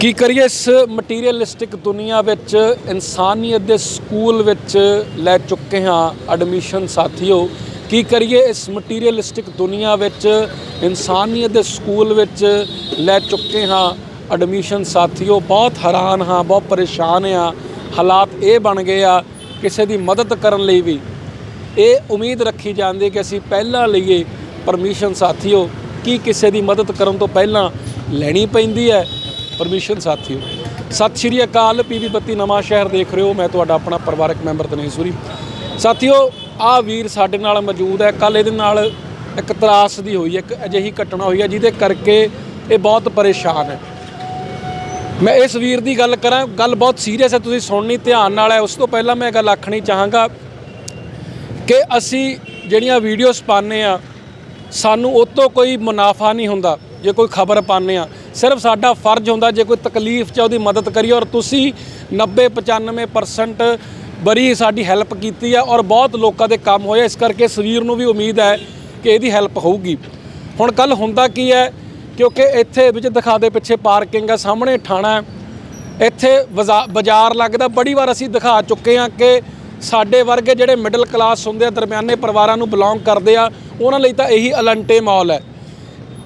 ਕੀ ਕਰੀਏ ਇਸ ਮਟੀਰੀਅਲਿਸਟਿਕ ਦੁਨੀਆ ਵਿੱਚ? ਇਨਸਾਨੀਅਤ ਦੇ ਸਕੂਲ ਵਿੱਚ ਲੈ ਚੁੱਕੇ ਹਾਂ ਐਡਮਿਸ਼ਨ ਸਾਥੀਓ। ਕੀ ਕਰੀਏ ਇਸ ਮਟੀਰੀਅਲਿਸਟਿਕ ਦੁਨੀਆ ਵਿੱਚ? ਇਨਸਾਨੀਅਤ ਦੇ ਸਕੂਲ ਵਿੱਚ ਲੈ ਚੁੱਕੇ ਹਾਂ ਐਡਮਿਸ਼ਨ ਸਾਥੀਓ। ਬਹੁਤ ਹੈਰਾਨ ਹਾਂ, ਬਹੁਤ ਪਰੇਸ਼ਾਨ ਹਾਂ। ਹਾਲਾਤ ਇਹ ਬਣ ਗਏ ਆ, ਕਿਸੇ ਦੀ ਮਦਦ ਕਰਨ ਲਈ ਵੀ। ਇਹ ਉਮੀਦ ਰੱਖੀ ਜਾਂਦੀ ਹੈ ਕਿ ਅਸੀਂ ਪਹਿਲਾਂ ਲਈਏ ਪਰਮਿਸ਼ਨ ਸਾਥੀਓ। ਕੀ ਕਿਸੇ ਦੀ ਮਦਦ ਕਰਨ ਤੋਂ ਪਹਿਲਾਂ ਲੈਣੀ ਪੈਂਦੀ ਹੈ? ਪਰਮਿਸ਼ਨ ਸਾਥੀਓ। ਸਤਿ ਸ਼੍ਰੀ ਅਕਾਲ ਪੀਵੀ ਬੱਤੀ ਨਵਾਂ ਸ਼ਹਿਰ ਦੇਖ ਰਹੇ ਹੋ। ਮੈਂ ਤੁਹਾਡਾ ਆਪਣਾ ਪਰਿਵਾਰਕ ਮੈਂਬਰ ਤਨੇਸ਼ਵਰੀ ਸਾਥੀਓ ਆ ਵੀਰ ਸਾਡੇ ਨਾਲ ਮੌਜੂਦ ਹੈ। ਕੱਲ ਇਹਦੇ ਨਾਲ ਇੱਕ ਤਰਾਸ ਦੀ ਹੋਈ ਹੈ ਇੱਕ ਅਜਿਹੀ ਘਟਨਾ ਹੋਈ ਹੈ, ਜਿਹਦੇ ਕਰਕੇ ਇਹ ਬਹੁਤ ਪਰੇਸ਼ਾਨ ਹੈ। ਮੈਂ ਇਸ ਵੀਰ ਦੀ ਗੱਲ ਕਰਾਂ, ਗੱਲ ਬਹੁਤ ਸੀਰੀਅਸ ਹੈ, ਤੁਸੀਂ ਸੁਣਨੀ, ਧਿਆਨ ਨਾਲ ਹੈ। ਉਸ ਤੋਂ ਪਹਿਲਾਂ ਮੈਂ ਇਹ ਗੱਲ ਆਖਣੀ ਚਾਹਾਂਗਾ ਕਿ ਅਸੀਂ ਜਿਹੜੀਆਂ ਵੀਡੀਓਜ਼ ਪਾਉਂਦੇ ਆ ਸਾਨੂੰ ਉਹ ਤੋਂ ਕੋਈ ਮੁਨਾਫਾ ਨਹੀਂ ਹੁੰਦਾ, ਜੇ ਕੋਈ ਖਬਰ ਪਾਉਂਦੇ ਆ ਸਿਰਫ ਸਾਡਾ ਫਰਜ਼ ਹੁੰਦਾ ਜੇ ਕੋਈ ਤਕਲੀਫ 'ਚ ਉਹਦੀ ਮਦਦ ਕਰੀਏ ਔਰ ਤੁਸੀਂ 90 95% ਬੜੀ ਸਾਡੀ ਹੈਲਪ ਕੀਤੀ ਆ ਔਰ ਬਹੁਤ ਲੋਕਾਂ ਦੇ ਕੰਮ ਹੋਏ ਇਸ ਕਰਕੇ ਸਵੀਰ ਨੂੰ ਵੀ ਉਮੀਦ ਹੈ ਕਿ ਇਹਦੀ ਹੈਲਪ ਹੋਊਗੀ। ਹੁਣ ਕੱਲ ਹੁੰਦਾ ਕੀ ਹੈ? ਕਿਉਂਕਿ ਇੱਥੇ ਵਿੱਚ ਦਿਖਾ ਦੇ ਪਿੱਛੇ ਪਾਰਕਿੰਗ ਆ, ਸਾਹਮਣੇ ਠਾਣਾ ਇੱਥੇ ਬਜ਼ਾ- ਬਾਜ਼ਾਰ ਲੱਗਦਾ। ਬੜੀ ਵਾਰ ਅਸੀਂ ਦਿਖਾ ਚੁੱਕੇ ਹਾਂ ਕਿ ਸਾਡੇ ਵਰਗੇ ਜਿਹੜੇ ਮਿਡਲ ਕਲਾਸ ਹੁੰਦੇ ਆ, ਦਰਮਿਆਨੇ ਪਰਿਵਾਰਾਂ ਨੂੰ ਬਿਲੋਂਗ ਕਰਦੇ ਆ, ਉਹਨਾਂ ਲਈ ਤਾਂ ਇਹੀ ਅਲੰਟੇ ਮਾਲ ਹੈ।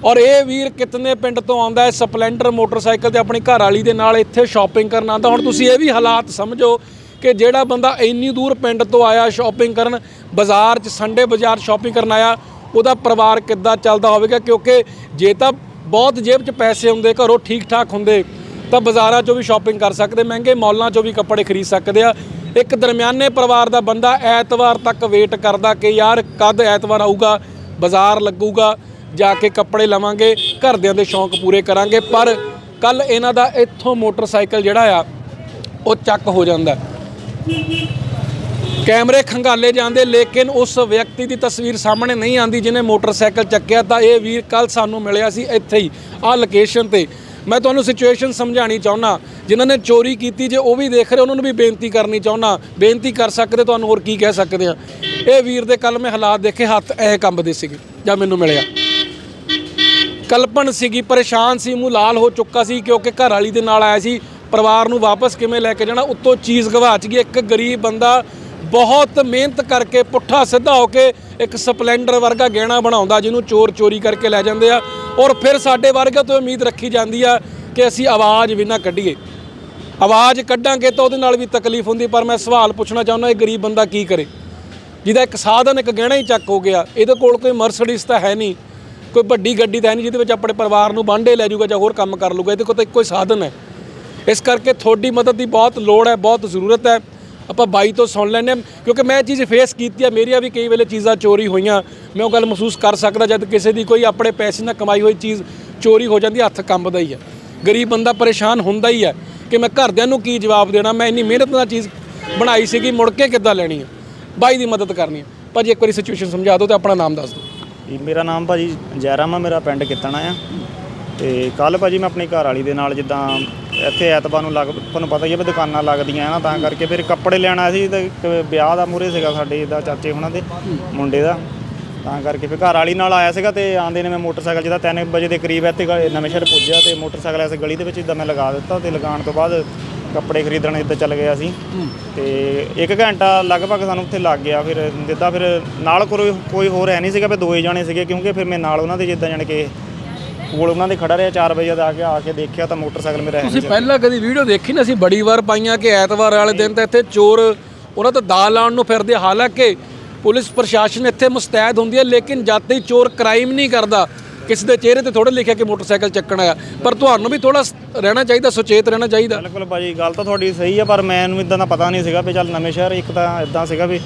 ਔਰ ਇਹ ਵੀਰ ਕਿਤਨੇ ਪਿੰਡ ਤੋਂ ਆਉਂਦਾ ਹੈ? ਸਪਲੈਂਡਰ ਮੋਟਰਸਾਈਕਲ ਤੇ ਆਪਣੀ ਘਰ ਵਾਲੀ ਦੇ ਨਾਲ ਇੱਥੇ ਸ਼ਾਪਿੰਗ ਕਰਨ ਆਉਂਦਾ। ਹੁਣ ਤੁਸੀਂ ਇਹ ਵੀ ਹਾਲਾਤ ਸਮਝੋ ਕਿ ਜਿਹੜਾ ਬੰਦਾ ਇੰਨੀ ਦੂਰ ਪਿੰਡ ਤੋਂ ਆਇਆ ਸ਼ਾਪਿੰਗ ਕਰਨ, ਬਾਜ਼ਾਰ 'ਚ ਸੰਡੇ ਬਾਜ਼ਾਰ ਸ਼ਾਪਿੰਗ ਕਰਨ ਆਇਆ, ਉਹਦਾ ਪਰਿਵਾਰ ਕਿੱਦਾਂ ਚੱਲਦਾ ਹੋਵੇਗਾ? ਕਿਉਂਕਿ ਜੇ ਤਾਂ ਬਹੁਤ ਜੇਬ 'ਚ ਪੈਸੇ ਹੁੰਦੇ, ਘਰੋਂ ਠੀਕ ਠਾਕ ਹੁੰਦੇ, ਤਾਂ ਬਾਜ਼ਾਰਾਂ 'ਚੋਂ ਵੀ ਸ਼ਾਪਿੰਗ ਕਰ ਸਕਦੇ, ਮਹਿੰਗੇ ਮਾਲਾਂ 'ਚੋਂ ਵੀ ਕੱਪੜੇ ਖਰੀਦ ਸਕਦੇ ਆ। ਇੱਕ ਦਰਮਿਆਨੇ ਪਰਿਵਾਰ ਦਾ ਬੰਦਾ ਐਤਵਾਰ ਤੱਕ ਵੇਟ ਕਰਦਾ ਕਿ ਯਾਰ ਕਦ ਐਤਵਾਰ ਆਊਗਾ, ਬਾਜ਼ਾਰ ਲੱਗੂਗਾ। ਜਾ ਕੇ ਕੱਪੜੇ ਲਵਾਂਗੇ, ਘਰਦਿਆਂ ਦੇ ਸ਼ੌਂਕ ਪੂਰੇ ਕਰਾਂਗੇ, ਪਰ ਕੱਲ ਇਹਨਾਂ ਦਾ ਇੱਥੋਂ ਮੋਟਰਸਾਈਕਲ ਜਿਹੜਾ ਆ, ਉਹ ਚੱਕ ਹੋ ਜਾਂਦਾ। ਕੈਮਰੇ ਖੰਗਾਲੇ ਜਾਂਦੇ, ਲੇਕਿਨ ਉਸ ਵਿਅਕਤੀ ਦੀ ਤਸਵੀਰ ਸਾਹਮਣੇ ਨਹੀਂ ਆਂਦੀ ਜਿਹਨੇ ਮੋਟਰਸਾਈਕਲ ਚੱਕਿਆ, ਤਾਂ ਇਹ ਵੀਰ ਕੱਲ ਸਾਨੂੰ ਮਿਲਿਆ ਸੀ ਇੱਥੇ ਹੀ, ਆਹ ਲੋਕੇਸ਼ਨ ਤੇ। ਮੈਂ ਤੁਹਾਨੂੰ ਸਿਚੁਏਸ਼ਨ ਸਮਝਾਣੀ ਚਾਹੁੰਦਾ ਜਿਨ੍ਹਾਂ ਨੇ ਚੋਰੀ ਕੀਤੀ, ਜੇ ਉਹ ਵੀ ਦੇਖ ਰਹੇ, ਉਹਨਾਂ ਨੂੰ ਵੀ ਬੇਨਤੀ ਕਰਨੀ ਚਾਹੁੰਦਾ ਬੇਨਤੀ ਕਰ ਸਕਦੇ, ਤੁਹਾਨੂੰ ਹੋਰ ਕੀ ਕਹਿ ਸਕਦੇ ਆ। ਇਹ ਵੀਰ ਦੇ ਕੱਲ ਮੈਂ ਹਾਲਾਤ ਦੇਖੇ, ਹੱਥ ਐ ਕੰਬਦੇ ਸੀਗੇ, ਜਾਂ ਮੈਨੂੰ ਮਿਲਿਆ। ਕਲਪਨ ਸੀਗੀ, ਪਰੇਸ਼ਾਨ ਸੀ, ਮੂੰਹ ਲਾਲ ਹੋ ਚੁੱਕਾ ਸੀ ਕਿਉਂਕਿ ਘਰ ਵਾਲੀ ਦੇ ਨਾਲ ਆਇਆ ਸੀ, ਪਰਿਵਾਰ ਨੂੰ ਵਾਪਸ ਕਿਵੇਂ ਲੈ ਕੇ ਜਾਣਾ, ਉੱਤੋਂ ਚੀਜ਼ ਗਵਾਚ ਗਈ ਇੱਕ ਗਰੀਬ ਬੰਦਾ ਬਹੁਤ ਮਿਹਨਤ ਕਰਕੇ ਪੁੱਠਾ ਸਿੱਧਾ ਹੋ ਕੇ ਇੱਕ ਸਪਲੈਂਡਰ ਵਰਗਾ ਗਹਿਣਾ ਬਣਾਉਂਦਾ, ਜਿਹਨੂੰ ਚੋਰ ਚੋਰੀ ਕਰਕੇ ਲੈ ਜਾਂਦੇ ਆ ਔਰ ਫਿਰ ਸਾਡੇ ਵਰਗੇ ਤੋਂ ਉਮੀਦ ਰੱਖੀ ਜਾਂਦੀ ਆ ਕਿ ਅਸੀਂ ਆਵਾਜ਼ ਵੀ ਨਾ ਕੱਢੀਏ। ਆਵਾਜ਼ ਕੱਢਾਂਗੇ ਤਾਂ ਉਹਦੇ ਨਾਲ ਵੀ ਤਕਲੀਫ ਹੁੰਦੀ, ਪਰ ਮੈਂ ਸਵਾਲ ਪੁੱਛਣਾ ਚਾਹੁੰਦਾ, ਇਹ ਗਰੀਬ ਬੰਦਾ ਕੀ ਕਰੇ? ਜਿਹਦਾ ਇੱਕ ਸਾਧਨ, ਇੱਕ ਗਹਿਣਾ ਹੀ ਚੱਕ ਹੋ ਗਿਆ, ਇਹਦੇ ਕੋਲ ਕੋਈ ਮਰਸੀਡੀਜ਼ ਤਾਂ ਹੈ ਨਹੀਂ। ਕੋਈ ਵੱਡੀ ਗੱਡੀ ਤਾਂ ਹੈ ਨਹੀਂ ਜਿਹਦੇ ਵਿੱਚ ਆਪਣੇ ਪਰਿਵਾਰ ਨੂੰ ਬਾਂਡੇ ਲੈ ਜਾਊਗਾ ਜਾਂ ਹੋਰ ਕੰਮ ਕਰ ਲੂਗਾ ਇਹਦੇ ਕੋਲ ਤਾਂ ਇੱਕੋ ਹੀ ਸਾਧਨ ਹੈ। ਇਸ ਕਰਕੇ ਤੁਹਾਡੀ ਮਦਦ ਦੀ ਬਹੁਤ ਲੋੜ ਹੈ, ਬਹੁਤ ਜ਼ਰੂਰਤ ਹੈ। ਆਪਾਂ ਬਾਈ ਤੋਂ ਸੁਣ ਲੈਂਦੇ ਹਾਂ, ਕਿਉਂਕਿ ਮੈਂ ਇਹ ਚੀਜ਼ ਫੇਸ ਕੀਤੀ ਆ ਮੇਰੀਆਂ ਵੀ ਕਈ ਵੇਲੇ ਚੀਜ਼ਾਂ ਚੋਰੀ ਹੋਈਆਂ। ਮੈਂ ਉਹ ਗੱਲ ਮਹਿਸੂਸ ਕਰ ਸਕਦਾ ਜਦ ਕਿਸੇ ਦੀ ਕੋਈ ਆਪਣੇ ਪੈਸੇ ਨਾਲ ਕਮਾਈ ਹੋਈ ਚੀਜ਼ ਚੋਰੀ ਹੋ ਜਾਂਦੀ, ਹੱਥ ਕੰਬਦਾ ਹੀ ਹੈ। ਗਰੀਬ ਬੰਦਾ ਪਰੇਸ਼ਾਨ ਹੁੰਦਾ ਹੀ ਹੈ ਕਿ ਮੈਂ ਘਰਦਿਆਂ ਨੂੰ ਕੀ ਜਵਾਬ ਦੇਣਾ, ਮੈਂ ਇੰਨੀ ਮਿਹਨਤ ਨਾਲ ਚੀਜ਼ ਬਣਾਈ ਸੀਗੀ, ਮੁੜ ਕੇ ਕਿੱਦਾਂ ਲੈਣੀ ਹੈ? ਬਾਈ ਦੀ ਮਦਦ ਕਰਨੀ ਹੈ। ਭਾਜੀ ਇੱਕ ਵਾਰੀ ਸਿਚੁਏਸ਼ਨ ਸਮਝਾ ਦਿਓ ਤੇ ਆਪਣਾ ਨਾਮ ਦੱਸ ਦਿਓ। ਜੀ ਮੇਰਾ ਨਾਮ ਭਾਜੀ ਜੈਰਾਮ ਆ, ਮੇਰਾ ਪਿੰਡ ਕਿਤਣਾ ਆ। ਤੇ ਕੱਲ ਭਾਜੀ ਮੈਂ ਆਪਣੀ ਘਰ ਵਾਲੀ ਦੇ ਨਾਲ ਜਿੱਦਾਂ ਇੱਥੇ ਐਤਵਾਰ ਨੂੰ ਲੱਗ, ਤੁਹਾਨੂੰ ਪਤਾ ਹੀ ਹੈ ਵੀ ਦੁਕਾਨਾਂ ਲੱਗਦੀਆਂ ਆ ਨਾ, ਤਾਂ ਕਰਕੇ ਫਿਰ ਕੱਪੜੇ ਲੈਣ ਆਇਆ ਸੀ, ਤੇ ਇੱਕ ਵਿਆਹ ਦਾ ਮੂਰੇ ਸੀਗਾ ਸਾਡੇ ਦਾ ਚਾਚੇ ਉਹਨਾਂ ਦੇ, ਮੁੰਡੇ ਦਾ। ਤਾਂ ਕਰਕੇ ਫਿਰ ਘਰ ਵਾਲੀ ਨਾਲ ਆਇਆ ਸੀਗਾ ਤੇ ਆਂਦੇ ਨੇ ਮੈਂ ਮੋਟਰਸਾਈਕਲ ਜਿੱਦਾਂ 3 ਵਜੇ ਦੇ ਕਰੀਬ ਇੱਥੇ ਗ- ਨਵੇਂ ਸ਼ਹਿਰ ਪੁੱਜਿਆ ਤੇ ਮੋਟਰਸਾਈਕਲ ਐਸੇ ਗਲੀ ਦੇ ਵਿੱਚ ਜਿੱਦਾਂ ਮੈਂ ਲਗਾ ਦਿੱਤਾ ਤੇ ਲਗਾਉਣ ਤੋਂ ਬਾਅਦ ਕੱਪੜੇ ਖਰੀਦਣ ਇੱਦਾਂ ਚੱਲ ਗਿਆ ਸੀ ਤੇ ਇੱਕ ਘੰਟਾ ਲਗਭਗ ਸਾਨੂੰ ਉੱਥੇ ਲੱਗ ਗਿਆ। ਫਿਰ ਜਿੱਦਾਂ ਫਿਰ ਨਾਲ ਕੋਈ ਕੋਈ ਹੋਰ ਹੈ ਨਹੀਂ ਸੀਗਾ ਵੀ ਦੋਏ ਜਾਣੇ ਸੀਗੇ ਕਿਉਂਕਿ ਫਿਰ ਮੈਂ ਨਾਲ ਉਹਨਾਂ ਦੇ ਜਿੱਦਾਂ ਜਾਣ ਕੇ ਕੋਲ ਉਹਨਾਂ ਦੇ ਖੜਾ ਰਿਹਾ 4 ਵਜੇ ਦਾ ਆ ਕੇ ਆ ਕੇ ਦੇਖਿਆ ਤਾਂ ਮੋਟਰਸਾਈਕਲ ਮੇਰਾ ਹੈ ਤੁਸੀਂ ਪਹਿਲਾਂ ਕਦੀ ਵੀਡੀਓ ਦੇਖੀ ਨਾ ਅਸੀਂ ਬੜੀ ਵਾਰ ਪਾਈਆਂ ਕਿ ਐਤਵਾਰ ਵਾਲੇ ਦਿਨ ਤਾਂ ਇੱਥੇ ਚੋਰ ਉਹਨਾਂ ਤਾਂ ਦਾਲ ਲਾਉਣ ਨੂੰ ਫਿਰਦੇ। ਹਾਲਾਂਕਿ ਪੁਲਿਸ ਪ੍ਰਸ਼ਾਸਨ ਇੱਥੇ ਮੁਸਤੈਦ ਹੁੰਦੀ ਹੈ ਲੇਕਿਨ ਜਦ ਤੱਕ ਚੋਰ ਕ੍ਰਾਈਮ ਨਹੀਂ ਕਰਦਾ ਕਿਸੇ ਦੇ ਚਿਹਰੇ ਤੇ ਥੋੜਾ ਲਿਖਿਆ ਕਿ ਮੋਟਰਸਾਈਕਲ ਚੱਕਣਾ ਆ ਪਰ ਤੁਹਾਨੂੰ ਵੀ ਥੋੜਾ ਰਹਿਣਾ ਚਾਹੀਦਾ ਸੁਚੇਤ ਰਹਿਣਾ ਚਾਹੀਦਾ। ਬਿਲਕੁਲ ਭਾਜੀ ਗੱਲ ਤਾਂ ਤੁਹਾਡੀ ਸਹੀ ਆ ਪਰ ਮੈਨੂੰ ਇਦਾਂ ਦਾ ਪਤਾ ਨਹੀਂ ਸੀਗਾ ਵੀ ਚੱਲ ਨਵੇਂ ਸ਼ਹਿਰ ਇੱਕ ਤਾਂ ਇਦਾਂ ਸੀਗਾ ਵੀ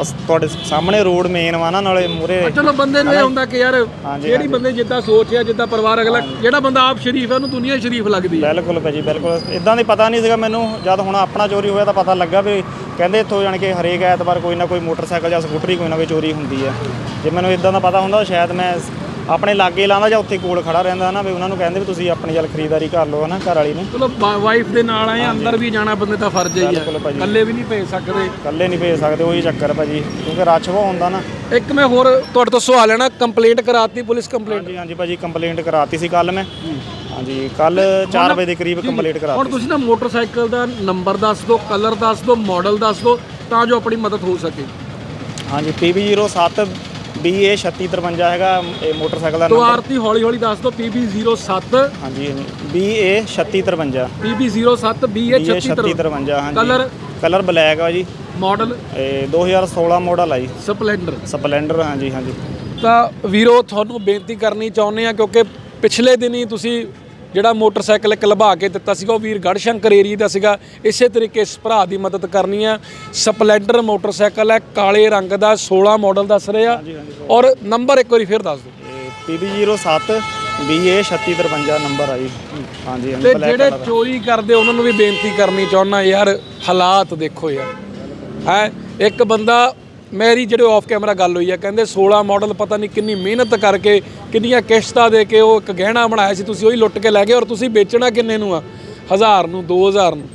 ਅਸ- ਤੁਹਾਡੇ ਸਾਹਮਣੇ ਰੋਡ ਮੇਨ ਵਾ ਨਾ ਨਾਲੇ ਮੂਰੇ ਚਲੋ ਬੰਦੇ ਨੂੰ ਇਹ ਹੁੰਦਾ ਕਿ ਯਾਰ ਹਾਂਜੀ, ਜਿਹੜੀ ਬੰਦੇ ਜਿੱਦਾਂ ਸੋਚਿਆ ਜਿੱਦਾਂ ਪਰਿਵਾਰ ਅਗਲਾ ਜਿਹੜਾ ਬੰਦਾ ਆਪ ਸ਼ਰੀਫ ਹੈ ਉਹਨੂੰ ਦੁਨੀਆ ਸ਼ਰੀਫ ਲੱਗਦੀ ਹੈ ਬਿਲਕੁਲ ਭਾਜੀ ਬਿਲਕੁਲ। ਇਦਾਂ ਦੀ ਪਤਾ ਨਹੀਂ ਸੀਗਾ ਮੈਨੂੰ ਜਦ ਹੁਣ ਆਪਣਾ ਚੋਰੀ ਹੋਇਆ ਤਾਂ ਪਤਾ ਲੱਗਾ ਵੀ ਕਹਿੰਦੇ ਇੱਥੋਂ ਜਾਣ ਕੇ ਹਰੇਕ ਐਤਵਾਰ ਕੋਈ ਨਾ ਕੋਈ ਮੋਟਰਸਾਈਕਲ ਜਾਂ ਸਕੂਟਰੀ ਕੋਈ ਨਾ ਕੋਈ ਚੋਰੀ ਹੁੰਦੀ ਹੈ ਜੇ ਮੈਨੂੰ ਇਦਾਂ ਦਾ ਪਤਾ ਹੁੰਦਾ ਸ਼ਾਇਦ ਮੈਂ ਆਪਣੇ ਲਾਗੇ ਲਾਉਂਦਾ ਜਾਂ ਉੱਥੇ ਕੋਲ ਖੜਾ ਰਹਿੰਦਾ ਨਾ ਵੀ ਉਹਨਾਂ ਨੂੰ ਕਹਿੰਦੇ ਵੀ ਤੁਸੀਂ ਆਪਣੀ ਜਲ ਖਰੀਦਦਾਰੀ ਕਰ ਲਓ ਹਨਾ ਘਰ ਵਾਲੀ ਨੂੰ। ਚਲੋ ਵਾਈਫ ਦੇ ਨਾਲ ਆਏ ਆ, ਅੰਦਰ ਵੀ ਜਾਣਾ ਬੰਦੇ ਦਾ ਫਰਜ਼ ਹੀ ਬਿਲਕੁਲ ਭਾਜੀ। ਇਕੱਲੇ ਵੀ ਨਹੀਂ ਭੇਜ ਸਕਦੇ। ਇਕੱਲੇ ਨਹੀਂ ਭੇਜ ਸਕਦੇ ਉਹੀ ਚੱਕਰ ਭਾਜੀ ਕਿਉਂਕਿ ਰਸ਼ ਬਹੁਤ ਹੁੰਦਾ ਨਾ। ਇੱਕ ਮੈਂ ਹੋਰ ਤੁਹਾਡੇ ਤੋਂ ਸਵਾਲ ਲੈਣਾ ਕੰਪਲੇਂਟ ਕਰਾਤੀ ਪੁਲਿਸ ਕੰਪਲੇਂਟ ਹਾਂਜੀ ਹਾਂਜੀ ਭਾਜੀ ਕੰਪਲੇਂਟ ਕਰਾਤੀ ਸੀ ਕੱਲ ਮੈਂ। ਹਾਂਜੀ ਕੱਲ 4 ਵਜੇ ਦੇ ਕਰੀਬ ਕੰਪਲੀਟ ਕਰਾ ਹੁਣ ਤੁਸੀਂ ਨਾ ਮੋਟਰਸਾਈਕਲ ਦਾ ਨੰਬਰ ਦੱਸ ਦਿਓ ਕਲਰ ਦੱਸ ਦਿਓ ਮਾਡਲ ਦੱਸ ਦਿਓ ਤਾਂ ਜੋ ਆਪਣੀ ਮਦਦ ਹੋ ਸਕੇ। ਹਾਂਜੀ PB07 BA 3653 ਹੈਗਾ ਇਹ ਮੋਟਰਸਾਈਕਲ ਦਾ ਤੋਂ ਨੰਬਰ ਆਰਤੀ ਹੌਲੀ ਹੌਲੀ ਦੱਸ ਦਿਓ PB07 ਹਾਂਜੀ BA 3653 PB07 BA 36 3653 ਹਾਂਜੀ। ਕਲਰ ਕਲਰ ਬਲੈਕ ਆ ਜੀ। ਮਾਡਲ ਇਹ 2016 ਮਾਡਲ ਆ ਜੀ। ਸਪਲੈਂਡਰ ਸਪਲੈਂਡਰ ਹਾਂਜੀ ਹਾਂਜੀ। ਤਾਂ ਵੀਰੋ ਤੁਹਾਨੂੰ ਬੇਨਤੀ ਕਰਨੀ ਚਾਹੁੰਦੇ ਆ ਕਿਉਂਕਿ ਪਿਛਲੇ ਦਿਨੀ ਤੁਸੀਂ ਜਿਹੜਾ ਮੋਟਰਸਾਈਕਲ ਇੱਕ ਲਭਾ ਕੇ ਦਿੱਤਾ ਸੀਗਾ ਉਹ ਵੀਰ ਗੜਸ਼ੰਕਰ ਏਰੀਏ ਦਾ ਸੀਗਾ। ਇਸੇ ਤਰੀਕੇ ਇਸ ਭਰਾ ਦੀ ਮਦਦ ਕਰਨੀ ਆ। ਸਪਲੈਂਡਰ ਮੋਟਰਸਾਈਕਲ ਹੈ ਕਾਲੇ ਰੰਗ ਦਾ 16 ਮਾਡਲ ਦੱਸ ਰਹੇ ਆ। ਔਰ ਨੰਬਰ ਇੱਕ ਵਾਰੀ ਫਿਰ ਦੱਸ ਦਿਓ। ਇਹ PB07 BA 3653 ਨੰਬਰ ਆ ਜੀ। ਹਾਂਜੀ ਤੇ ਜਿਹੜੇ। ਚੋਰੀ ਕਰਦੇ ਉਹਨਾਂ ਨੂੰ ਵੀ ਬੇਨਤੀ ਕਰਨੀ ਚਾਹੁੰਦਾ ਯਾਰ ਹਾਲਾਤ ਦੇਖੋ ਯਾਰ। ਹੈ ਇੱਕ ਬੰਦਾ ਮੇਰੀ ਜਿਹੜੇ ਆਫ ਕੈਮਰਾ ਗੱਲ ਹੋਈ ਆ ਕਹਿੰਦੇ 16 ਮਾਡਲ ਪਤਾ ਨਹੀਂ ਕਿੰਨੀ ਮਿਹਨਤ ਕਰਕੇ ਕਿੰਨੀਆਂ ਕਿਸ਼ਤਾਂ ਦੇ ਕੇ ਉਹ ਇੱਕ ਗਹਿਣਾ ਬਣਾਇਆ ਸੀ ਤੁਸੀਂ ਉਹੀ ਲੁੱਟ ਕੇ ਲੈ ਗਏ ਔਰ ਤੁਸੀਂ ਵੇਚਣਾ ਕਿੰਨੇ ਨੂੰ ਆ? 1000 ਨੂੰ 2000 ਨੂੰ।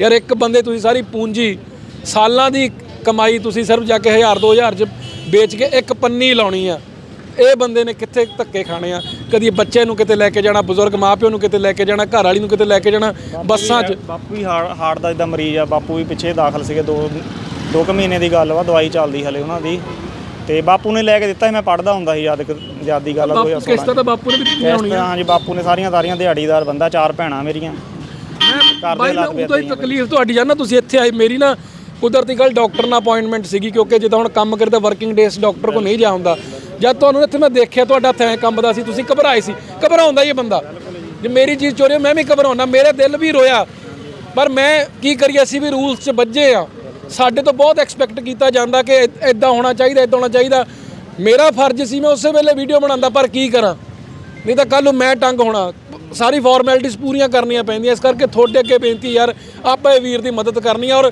ਯਾਰ ਇੱਕ ਬੰਦੇ ਤੁਸੀਂ ਸਾਰੀ ਪੂੰਜੀ ਸਾਲਾਂ ਦੀ ਕਮਾਈ ਤੁਸੀਂ ਸਿਰਫ ਜਾ ਕੇ 1000 2000 ਚ ਵੇਚ ਕੇ ਇੱਕ ਪੰਨੀ ਲਾਉਣੀ ਆ। ਇਹ ਬੰਦੇ ਨੇ ਕਿੱਥੇ ਧੱਕੇ ਖਾਣੇ ਆ? ਕਦੀ ਬੱਚੇ ਨੂੰ ਕਿਤੇ ਲੈ ਕੇ ਜਾਣਾ ਬਜ਼ੁਰਗ ਮਾਪਿਓ ਨੂੰ ਕਿਤੇ ਲੈ ਕੇ ਜਾਣਾ ਘਰ ਵਾਲੀ ਨੂੰ ਕਿਤੇ ਲੈ ਕੇ ਜਾਣਾ ਬੱਸਾਂ 'ਚ। ਬਾਪੂ ਵੀ ਹਾਰਟ ਦਾ ਜਿੱਦਾਂ ਮਰੀਜ਼ ਆ ਬਾਪੂ ਵੀ ਪਿੱਛੇ ਦਾਖਲ ਸੀਗੇ ਦੋ ਦੋ ਕੁ ਮਹੀਨੇ ਦੀ ਗੱਲ ਵਾ ਦਵਾਈ ਚੱਲਦੀ ਹਲੇ ਉਹਨਾਂ ਦੀ। ਤੇ ਬਾਪੂ ਨੇ ਲੈ ਕੇ ਦਿੱਤਾ ਸੀ ਮੈਂ ਪੜਦਾ ਹੁੰਦਾ ਸੀ ਯਾਦ ਯਾਦ ਦੀ ਗੱਲ ਆ ਬਾਪੂ ਕਿਸ਼ਤਾਂ ਤਾਂ ਬਾਪੂ ਨੇ ਵੀ ਦਿੱਤੀਆਂ ਹੋਣੀਆਂ। ਹਾਂਜੀ ਬਾਪੂ ਨੇ ਸਾਰੀਆਂ ਸਾਰੀਆਂ ਦਿਹਾੜੀਦਾਰ ਬੰਦਾ ਚਾਰ ਭੈਣਾਂ ਮੇਰੀਆਂ। ਮੈਂ ਦੇ ਬਾਈ ਹਾਲਾਤ ਵੀ ਉਦੋਂ ਹੀ ਹੀ ਤਕਲੀਫ ਤੁਹਾਡੀ ਜਾਨਾ ਤੁਸੀਂ ਇੱਥੇ ਆਏ ਮੇਰੀ ਨਾ ਕੁਦਰਤੀ ਗੱਲ ਡਾਕਟਰ ਨਾਲ ਅਪਾਇੰਟਮੈਂਟ ਸੀਗੀ ਕਿਉਂਕਿ ਜਦੋਂ ਹੁਣ ਕੰਮ ਕਰਦਾ ਵਰਕਿੰਗ ਡੇਸ ਡਾਕਟਰ ਕੋ ਨਹੀਂ ਜਾ ਹੁੰਦਾ। ਜਦ ਤੁਹਾਨੂੰ ਇੱਥੇ ਮੈਂ ਦੇਖਿਆ ਤੁਹਾਡਾ ਹੱਥ ਐ ਕੰਬਦਾ ਸੀ ਤੁਸੀਂ ਘਬਰਾਏ ਸੀ। ਘਬਰਾਉਂਦਾ ਹੀ ਇਹ ਬੰਦਾ। ਜੇ ਮੇਰੀ ਚੀਜ਼ ਚੋਰੀ ਹੋਈ, ਮੈਂ ਵੀ ਘਬਰਾਉਣਾ ਮੇਰੇ ਦਿਲ ਵੀ ਰੋਇਆ। ਪਰ ਮੈਂ ਕੀ ਕਰੀਏ ਅਸੀਂ ਵੀ ਰੂਲਸ 'ਚ ਵੱਜੇ ਆ। ਸਾਡੇ ਤੋਂ ਬਹੁਤ ਐਕਸਪੈਕਟ ਕੀਤਾ ਜਾਂਦਾ ਕਿ ਇਦਾਂ ਹੋਣਾ ਚਾਹੀਦਾ ਇਦਾਂ ਹੋਣਾ ਚਾਹੀਦਾ। ਮੇਰਾ ਫਰਜ਼ ਸੀ ਮੈਂ ਉਸੇ ਵੇਲੇ ਵੀਡੀਓ ਬਣਾਉਂਦਾ ਪਰ ਕੀ ਕਰਾਂ? ਨਹੀਂ ਤਾਂ ਕੱਲ ਨੂੰ ਮੈਂ ਟੰਗ ਹੋਣਾ। ਸਾਰੀ ਫਾਰਮੈਲਿਟੀਆਂ ਪੂਰੀਆਂ ਕਰਨੀਆਂ ਪੈਂਦੀਆਂ, ਇਸ ਕਰਕੇ ਤੁਹਾਡੇ ਅੱਗੇ ਬੇਨਤੀ ਯਾਰ, ਆਪਾਂ ਇਹ ਵੀਰ ਦੀ ਮਦਦ ਕਰਨੀ ਆ ਔਰ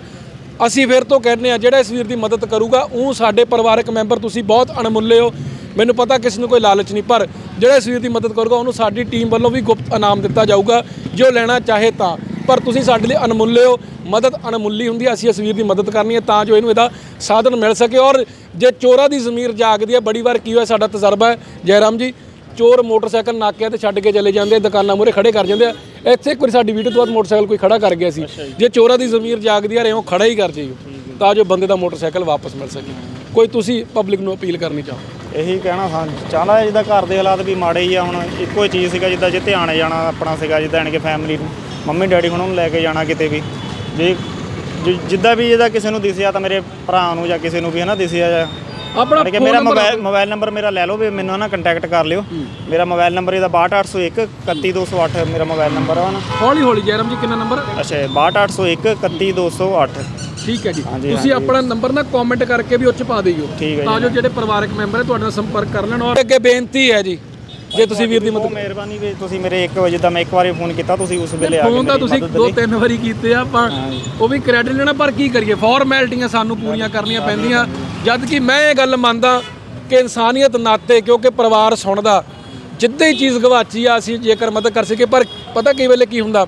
ਅਸੀਂ ਫਿਰ ਤੋਂ ਕਹਿੰਦੇ ਆ, ਜਿਹੜਾ ਇਸ ਵੀਰ ਦੀ ਮਦਦ ਕਰੂਗਾ ਉਹ ਸਾਡੇ ਪਰਿਵਾਰਕ ਮੈਂਬਰ ਤੁਸੀਂ ਬਹੁਤ ਅਣਮੁੱਲੇ ਹੋ। ਮੈਨੂੰ ਪਤਾ ਕਿਸ ਨੂੰ ਕੋਈ ਲਾਲਚ ਨਹੀਂ, ਪਰ ਜਿਹੜਾ ਇਸ ਵੀਰ ਦੀ ਮਦਦ ਕਰੂਗਾ, ਉਹਨੂੰ ਸਾਡੀ ਟੀਮ ਵੱਲੋਂ ਵੀ ਗੁਪਤ ਇਨਾਮ ਦਿੱਤਾ ਜਾਊਗਾ। ਜੋ ਲੈਣਾ ਚਾਹੇ ਤਾਂ। ਪਰ ਤੁਸੀਂ ਸਾਡੇ ਲਈ ਅਣਮੁੱਲੇ ਹੋ। ਮਦਦ ਅਣਮੁੱਲੀ ਹੁੰਦੀ ਹੈ ਅਸੀਂ ਇਸ ਵੀਰ ਦੀ ਮਦਦ ਕਰਨੀ ਹੈ ਤਾਂ ਜੋ ਇਹਨੂੰ ਇਹਦਾ ਸਾਧਨ ਮਿਲ ਸਕੇ। ਔਰ ਜੇ ਚੋਰਾਂ ਦੀ ਜ਼ਮੀਰ ਜਾਗਦੀ ਹੈ ਬੜੀ ਵਾਰ ਕੀ ਹੋਇਆ ਸਾਡਾ ਤਜਰਬਾ ਹੈ। ਜੈਰਾਮ ਜੀ ਚੋਰ ਮੋਟਰਸਾਈਕਲ ਨਾਕਿਆਂ ਤੇ ਛੱਡ ਕੇ ਚਲੇ ਜਾਂਦੇ ਦੁਕਾਨਾਂ ਮੂਹਰੇ ਖੜੇ ਕਰ ਜਾਂਦੇ ਆ। ਇੱਥੇ ਇੱਕ ਵਾਰੀ ਸਾਡੀ ਵੀਡੀਓ ਤੋਂ ਬਾਅਦ ਮੋਟਰਸਾਈਕਲ ਕੋਈ ਖੜਾ ਕਰ ਗਿਆ ਸੀ। ਜੇ। ਚੋਰਾਂ ਦੀ ਜ਼ਮੀਰ ਜਾਗਦੀ ਆ ਰਹੇ ਹੋ ਖੜਾ ਹੀ ਕਰ ਜਾਈਓ ਤਾਂ ਜੋ ਬੰਦੇ ਦਾ ਮੋਟਰਸਾਈਕਲ ਵਾਪਸ ਮਿਲ ਸਕੇ। ਕੋਈ ਤੁਸੀਂ ਪਬਲਿਕ ਨੂੰ ਅਪੀਲ ਕਰਨੀ ਚਾਹੋ? ਇਹੀ ਕਹਿਣਾ ਹਾਂ ਚਾਹਲਾ ਜਿੱਦਾਂ ਘਰ ਦੇ ਹਾਲਾਤ ਵੀ ਮਾੜੇ ਹੀ ਆ ਹੁਣ ਇੱਕੋ ਹੀ ਚੀਜ਼ ਸੀਗਾ ਜਿੱਦਾਂ ਜੇ ਧਿਆਨ ਜਾਣਾ ਆਪਣਾ ਸੀਗਾ ਜਿੱਦਾਂ ਕੇ ਫੈਮਿਲੀ ਨੂੰ। ਮੰਮੀ ਡੈਡੀ ਹੁਣ ਉਹਨੂੰ ਲੈ ਕੇ ਜਾਣਾ ਕਿਤੇ ਵੀ। ਜੇ ਜਿ- ਜਿੱਦਾਂ ਵੀ ਜਿਹਦਾ ਕਿਸੇ ਨੂੰ ਦਿਸਿਆ ਤਾਂ ਮੇਰੇ ਭਰਾ ਨੂੰ ਜਾਂ ਕਿਸੇ ਨੂੰ ਵੀ ਹਨਾ ਦਿਸਿਆ ਜਾਂ ਆਪਣਾ ਕਿ ਮੇਰਾ ਮੋਬਾਈਲ ਮੋਬਾਈਲ ਨੰਬਰ ਮੇਰਾ ਲੈ ਲਓ ਵੀ ਮੈਨੂੰ ਨਾ ਕੰਟੈਕਟ ਕਰ ਲਿਓ। ਮੇਰਾ ਮੋਬਾਈਲ ਨੰਬਰ ਇਹਦਾ 62801 31208 ਮੇਰਾ ਮੋਬਾਈਲ ਨੰਬਰ ਆ ਨਾ। ਹੌਲੀ ਹੌਲੀ ਜੈਰਾਮ ਜੀ ਕਿੰਨਾ ਨੰਬਰ ਅੱਛਾ 62801 31208 ਠੀਕ ਹੈ ਜੀ। ਤੁਸੀਂ ਆਪਣਾ ਨੰਬਰ ਨਾ ਕਮੈਂਟ ਕਰਕੇ ਵੀ ਉੱਚ ਪਾ ਦਿਓ। ਠੀਕ ਹੈ ਤਾਂ ਜੋ। ਜਿਹੜੇ ਪਰਿਵਾਰਕ ਮੈਂਬਰ ਹੈ ਤੁਹਾਡੇ ਨਾਲ ਸੰਪਰਕ ਕਰ ਲੈਣ ਔਰ ਅੱਗੇ ਬੇਨਤੀ ਹੈ ਜੀ ਜੇ ਤੁਸੀਂ ਵੀਰ ਦੀ ਬਹੁਤ ਮਦਦ ਮਿਹਰਬਾਨੀ ਵੀ ਤੁਸੀਂ ਮੇਰੇ 1 ਵਜੇ ਦਾ ਮੈਂ ਇੱਕ ਵਾਰੀ ਫੋਨ ਕੀਤਾ ਤੁਸੀਂ ਉਸ ਵੇਲੇ ਆ ਗਏ ਫੋਨ ਤਾਂ ਮੇਰੀ ਤੁਸੀਂ ਮਦਦ ਦੋ ਲਈ। ਤਿੰਨ ਵਾਰੀ ਕੀਤੇ ਆ ਆਪਾਂ ਉਹ ਵੀ ਕ੍ਰੈਡਿਟ ਲੈਣਾ ਪਰ ਕੀ ਕਰੀਏ? ਫਾਰਮੈਲਿਟੀਆਂ ਸਾਨੂੰ ਪੂਰੀਆਂ ਕਰਨੀਆਂ ਪੈਂਦੀਆਂ। ਜਦ ਕਿ ਮੈਂ ਇਹ ਗੱਲ ਮੰਨਦਾ ਕਿ ਇਨਸਾਨੀਅਤ ਨਾਤੇ ਕਿਉਂਕਿ ਪਰਿਵਾਰ ਸੁਣਦਾ ਜਿੱਦਾਂ ਹੀ ਚੀਜ਼ ਗਵਾਚੀ ਆ ਅਸੀਂ ਜੇਕਰ ਮਦਦ ਕਰ ਸਕੇ ਪਰ ਪਤਾ ਕਈ ਵੇਲੇ ਕੀ ਹੁੰਦਾ?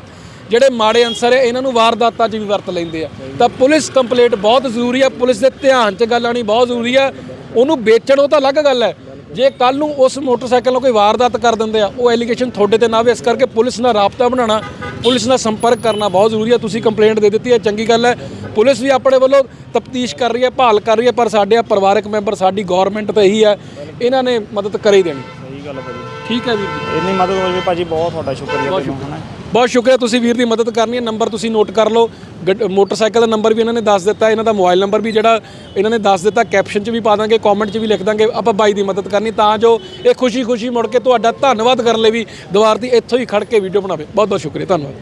ਜਿਹੜੇ ਮਾੜੇ ਅਨਸਰ ਹੈ ਇਹਨਾਂ ਨੂੰ ਵਾਰਦਾਤਾਂ 'ਚ ਵੀ ਵਰਤ ਲੈਂਦੇ ਆ। ਤਾਂ ਪੁਲਿਸ ਕੰਪਲੇਂਟ ਬਹੁਤ ਜ਼ਰੂਰੀ ਆ ਪੁਲਿਸ ਦੇ ਧਿਆਨ 'ਚ ਗੱਲ ਆਣੀ ਬਹੁਤ ਜ਼ਰੂਰੀ ਆ। ਉਹਨੂੰ ਵੇਚਣ ਉਹ ਤਾਂ ਅਲੱਗ ਗੱਲ ਹੈ। ਜੇ ਕੱਲ ਨੂੰ ਉਸ ਮੋਟਰਸਾਈਕਲ ਨੂੰ ਕੋਈ ਵਾਰਦਾਤ ਕਰ ਦਿੰਦੇ ਆ ਉਹ ਐਲੀਗੇਸ਼ਨ ਤੁਹਾਡੇ ਤੇ ਨਾ ਆਵੇ ਇਸ ਕਰਕੇ ਪੁਲਿਸ ਨਾਲ ਰਾਬਤਾ ਬਣਾਉਣਾ ਪੁਲਿਸ ਨਾਲ ਸੰਪਰਕ ਕਰਨਾ ਬਹੁਤ ਜ਼ਰੂਰੀ ਹੈ ਤੁਸੀਂ ਕੰਪਲੇਂਟ ਦੇ ਦਿੱਤੀ ਹੈ ਚੰਗੀ ਗੱਲ ਹੈ। ਪੁਲਿਸ ਵੀ ਆਪਣੇ ਵੱਲੋਂ ਤਫਤੀਸ਼ ਕਰ ਰਹੀ ਹੈ ਭਾਲ ਕਰ ਰਹੀ ਹੈ ਪਰ ਸਾਡੇ ਆ ਪਰਿਵਾਰਕ ਮੈਂਬਰ ਸਾਡੀ ਗਵਰਨਮੈਂਟ ਤਾਂ ਇਹੀ ਹੈ ਇਹਨਾਂ ਨੇ ਮਦਦ ਕਰੇ ਦੇਣੀ। ਸਹੀ ਗੱਲ ਹੈ ਭਾਜੀ। ਠੀਕ ਹੈ ਵੀਰ ਜੀ। ਇੰਨੀ ਮਦਦ ਹੋ ਜਾਵੇ ਭਾਜੀ ਬਹੁਤ ਤੁਹਾਡਾ ਸ਼ੁਕਰੀਆ ਤੁਹਾਨੂੰ ਹਨਾ? ਬਹੁਤ ਸ਼ੁਕਰੀਆ, ਤੁਸੀਂ ਵੀਰ ਦੀ ਮਦਦ ਕਰਨੀ ਹੈ ਨੰਬਰ ਤੁਸੀਂ ਨੋਟ ਕਰ ਲਓ। ਗੱਡ- ਮੋਟਰਸਾਈਕਲ ਦਾ ਨੰਬਰ ਵੀ ਇਹਨਾਂ ਨੇ ਦੱਸ ਦਿੱਤਾ, ਇਹਨਾਂ ਦਾ ਮੋਬਾਈਲ ਨੰਬਰ ਵੀ ਜਿਹੜਾ ਇਹਨਾਂ ਨੇ ਦੱਸ ਦਿੱਤਾ ਕੈਪਸ਼ਨ 'ਚ ਵੀ ਪਾ ਦਾਂਗੇ ਕਮੈਂਟ 'ਚ ਵੀ ਲਿਖ ਦਾਂਗੇ, ਆਪਾਂ ਬਾਈ ਦੀ ਮਦਦ ਕਰਨੀ, ਤਾਂ ਜੋ ਇਹ ਖੁਸ਼ੀ-ਖੁਸ਼ੀ ਮੁੜ ਕੇ ਤੁਹਾਡਾ ਧੰਨਵਾਦ ਕਰਨ ਲਈ ਵੀ ਦੁਬਾਰ ਦੀ ਇੱਥੋਂ ਹੀ ਖੜ ਕੇ ਵੀਡੀਓ ਬਣਾਵੇ। ਬਹੁਤ ਬਹੁਤ ਸ਼ੁਕਰੀਆ, ਧੰਨਵਾਦ।